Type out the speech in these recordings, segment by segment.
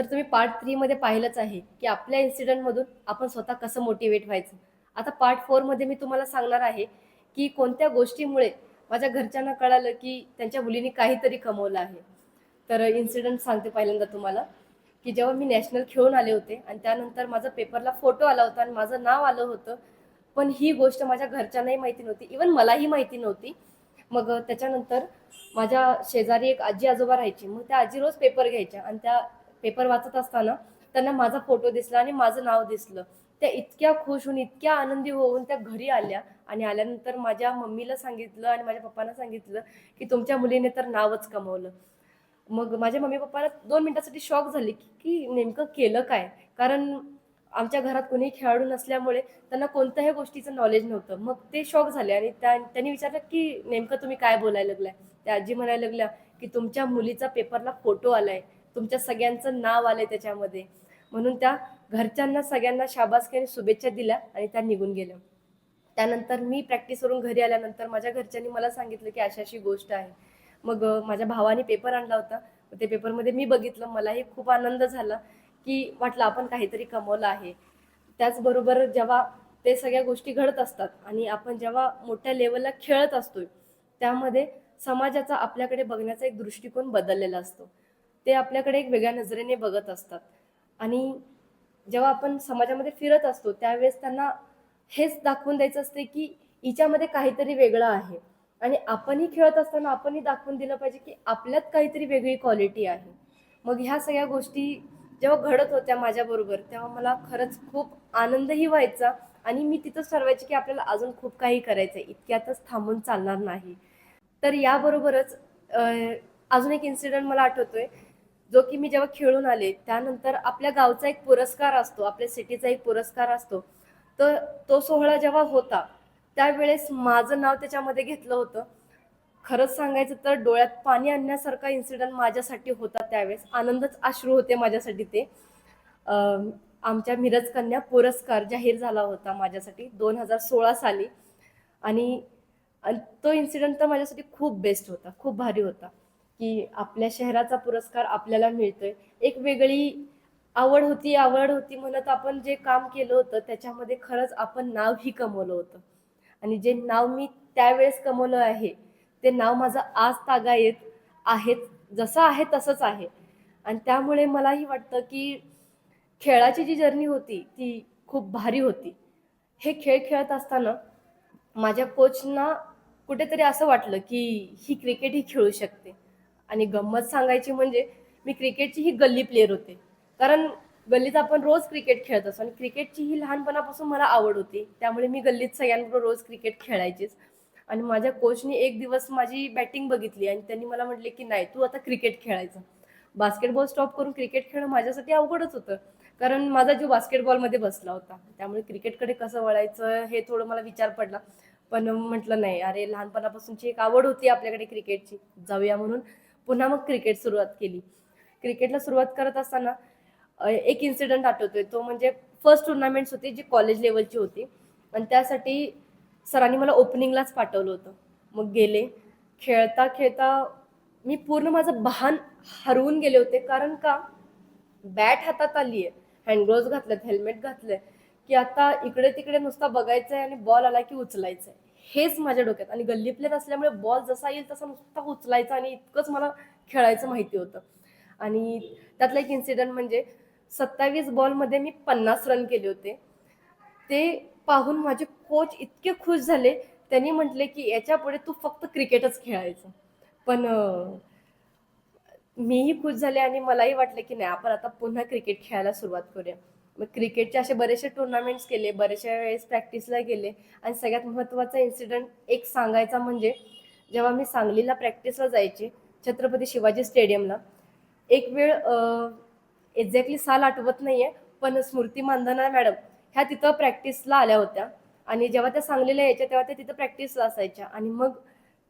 तर तुम्ही पार्ट थ्रीमध्ये पाहिलंच आहे की आपल्या इन्सिडेंटमधून आपण स्वतः कसं मोटिवेट व्हायचं. आता पार्ट फोरमध्ये मी तुम्हाला सांगणार आहे की कोणत्या गोष्टीमुळे माझ्या घरच्यांना कळालं की त्यांच्या मुलीने काहीतरी कमवलं आहे. तर इन्सिडंट सांगते पहिल्यांदा तुम्हाला की जेव्हा मी नॅशनल खेळून आले होते आणि त्यानंतर माझा पेपरला फोटो आला होता आणि माझं नाव आलं होतं पण ही गोष्ट माझ्या घरच्यांनाही माहिती नव्हती. इवन मलाही माहिती नव्हती. मग त्याच्यानंतर माझ्या शेजारी एक आजी आजोबा राहायची. मग त्या आजी रोज पेपर घ्यायच्या आणि त्या पेपर वाचत असताना त्यांना माझा फोटो दिसला आणि माझं नाव दिसलं. त्या इतक्या खुश होऊन इतक्या आनंदी होऊन त्या घरी आल्या आणि आल्यानंतर माझ्या मम्मीला सांगितलं आणि माझ्या पप्पांना सांगितलं की तुमच्या मुलीने तर नावच कमवलं. मग माझ्या मम्मी पप्पाला दोन मिनिटासाठी शॉक झाले की की नेमकं केलं काय? कारण आमच्या घरात कोणीही खेळाडू नसल्यामुळे त्यांना कोणत्याही गोष्टीचं नॉलेज नव्हतं. मग ते शॉक झाले आणि त्या त्यांनी विचारलं की नेमकं तुम्ही काय बोलायला लागलाय? त्या आजी म्हणायला लागल्या की तुमच्या मुलीचा पेपरला फोटो आलाय. तुमच्या सगळ्यांचं नाव आलंय त्याच्यामध्ये. म्हणून त्या घरच्यांना सगळ्यांना शाबासकी आणि शुभेच्छा दिल्या आणि त्या निघून गेल्या. त्यानंतर मी प्रॅक्टिसवरून घरी आल्यानंतर माझ्या घरच्यांनी मला सांगितलं की अशी अशी गोष्ट आहे. मग माझ्या भावाने पेपर आणला होता. ते पेपरमध्ये मी बघितलं. मलाही खूप आनंद झाला की वाटलं आपण काहीतरी कमवलं आहे. त्याचबरोबर जेव्हा ते सगळ्या गोष्टी घडत असतात आणि आपण जेव्हा मोठ्या लेवलला खेळत असतो त्यामध्ये समाजाचा आपल्याकडे बघण्याचा एक दृष्टिकोन बदललेला असतो. ते आपल्याकडे एक वेगळ्या नजरेने बघत असतात. आणि जेव्हा आपण समाजामध्ये फिरत असतो त्यावेळेस त्यांना हेच दाखवून द्यायचं असते की हिच्यामध्ये काहीतरी वेगळं आहे. आणि आपणही खेळत असताना आपणही दाखवून दिलं पाहिजे की आपल्यात काहीतरी वेगळी क्वालिटी आहे. मग ह्या सगळ्या गोष्टी जेव्हा घडत होत्या माझ्याबरोबर तेव्हा मला खरंच खूप आनंदही व्हायचा आणि मी तिथंच ठरवायची की आपल्याला अजून खूप काही करायचं आहे. इतक्यातच थांबून चालणार नाही. तर याबरोबरच अजून एक इन्सिडेंट मला आठवतोय. जो की मी जेव्हा खेळून आले त्यानंतर आपल्या गावचा एक पुरस्कार असतो आपल्या सिटीचा एक पुरस्कार असतो. तर तो सोहळा जेव्हा होता त्यावेळेस माझं नाव त्याच्यामध्ये घेतलं होतं. खरंच सांगायचं तर डोळ्यात पाणी आणण्यासारखा इन्सिडंट माझ्यासाठी होता त्यावेळेस. आनंदच अश्रू होते माझ्यासाठी ते. आमच्या मिरज कन्या पुरस्कार जाहीर झाला होता माझ्यासाठी दोन हजार सोळा साली. आणि तो इन्सिडंट तर माझ्यासाठी खूप बेस्ट होता खूप भारी होता. की आपल्या शहराचा पुरस्कार आपल्याला मिळतोय. एक वेगळी आवड होती आवड होती म्हणत आपण जे काम केलं होतं त्याच्यामध्ये खरंच आपण नावही कमवलं होतं. आणि जे नाव मी त्यावेळेस कमवलं आहे ते नाव माझं आज तागा येत आहे जसं आहे तसंच आहे. आणि त्यामुळे मलाही वाटतं की खेळाची जी जर्नी होती ती खूप भारी होती. हे खेळ खेळत असताना माझ्या कोचना कुठेतरी असं वाटलं की ही क्रिकेट ही खेळू शकते. आणि गंमत सांगायची म्हणजे मी क्रिकेटची ही गल्ली प्लेअर होते. कारण गल्लीत आपण रोज क्रिकेट खेळत असतो आणि क्रिकेटची ही लहानपणापासून मला आवड होती. त्यामुळे मी गल्लीत सगळ्यांबरोबर रोज क्रिकेट खेळायचीच. आणि माझ्या कोचनी एक दिवस माझी बॅटिंग बघितली आणि त्यांनी मला म्हटले की नाही तू आता क्रिकेट खेळायचं. बास्केटबॉल स्टॉप करून क्रिकेट खेळणं माझ्यासाठी अवघडच होतं. कारण माझा जीव बास्केटबॉलमध्ये बसला होता त्यामुळे क्रिकेटकडे कसं वळायचं हे थोडं मला विचार पडला. पण म्हटलं नाही अरे लहानपणापासूनची एक आवड होती आपल्याकडे क्रिकेटची. जाऊया म्हणून. पुन्हा मग क्रिकेट सुरुवात केली. क्रिकेटला सुरुवात करत असताना एक इन्सिडेंट आठवतोय. तो म्हणजे फर्स्ट टुर्नामेंट्स होती जी कॉलेज लेवलची होती. आणि त्यासाठी सरांनी मला ओपनिंगलाच पाठवलं होतं. मग गेले. खेळता खेळता मी पूर्ण माझं भान हरवून गेले होते. कारण का? बॅट हातात आली आहे हँडग्लोव्ज घातलेत हेल्मेट घातलंय. की आता इकडे तिकडे नुसता बघायचं आहे आणि बॉल आला की उचलायचं आहे हेच माझ्या डोक्यात. आणि गल्ली असल्यामुळे बॉल जसा येईल तसा नुसता उचलायचा आणि इतकंच मला खेळायचं माहिती होतं. आणि त्यातला एक इन्सिडेंट म्हणजे सत्तावीस बॉलमध्ये मी पन्नास रन केले होते. ते पाहून माझे कोच इतके खुश झाले. त्यांनी म्हटले की याच्यापुढे तू फक्त क्रिकेटच खेळायचं. पण मीही खुश झाले आणि मलाही वाटलं की नाही आपण आता पुन्हा क्रिकेट खेळायला सुरुवात करूया. मग क्रिकेटचे असे बरेचसे टुर्नामेंट्स केले बरेचशा वेळेस प्रॅक्टिसला गेले. आणि सगळ्यात महत्त्वाचा इन्सिडेंट एक सांगायचा म्हणजे जेव्हा मी सांगलीला प्रॅक्टिसला जायचे छत्रपती शिवाजी स्टेडियमला एक वेळ एक्झॅक्टली साल आठवत नाही आहे पण स्मृती मानधना मॅडम ह्या तिथं प्रॅक्टिसला आल्या होत्या. आणि जेव्हा त्या सांगलीला यायच्या तेव्हा त्या तिथं प्रॅक्टिसला असायच्या. आणि मग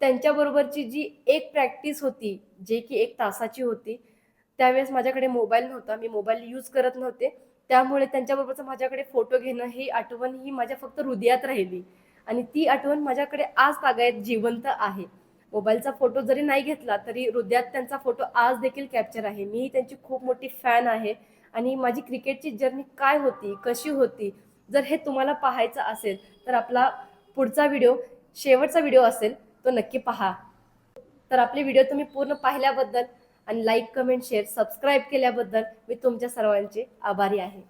त्यांच्याबरोबरची जी एक प्रॅक्टिस होती जे की एक तासाची होती त्यावेळेस माझ्याकडे मोबाईल नव्हता. मी मोबाईल यूज करत नव्हते. त्यामुळे त्यांच्याबरोबरचा माझ्याकडे फोटो घेणं ही आठवण ही माझ्या फक्त हृदयात राहिली. आणि ती आठवण माझ्याकडे आज तागायत जिवंत आहे. मोबाईलचा फोटो जरी नाही घेतला तरी हृदयात त्यांचा फोटो आज देखील कॅप्चर आहे. मी त्यांची खूप मोठी फॅन आहे. आणि माझी क्रिकेटची जर्नी काय होती कशी होती जर हे तुम्हाला पाहायचं असेल तर आपला पुढचा व्हिडिओ शेवटचा व्हिडिओ असेल तो नक्की पहा. तर आपले व्हिडिओ तुम्ही पूर्ण पाहिल्याबद्दल आणि लाईक कमेंट शेअर सबस्क्राईब केल्याबद्दल मी तुमच्या सर्वांचे आभारी आहे.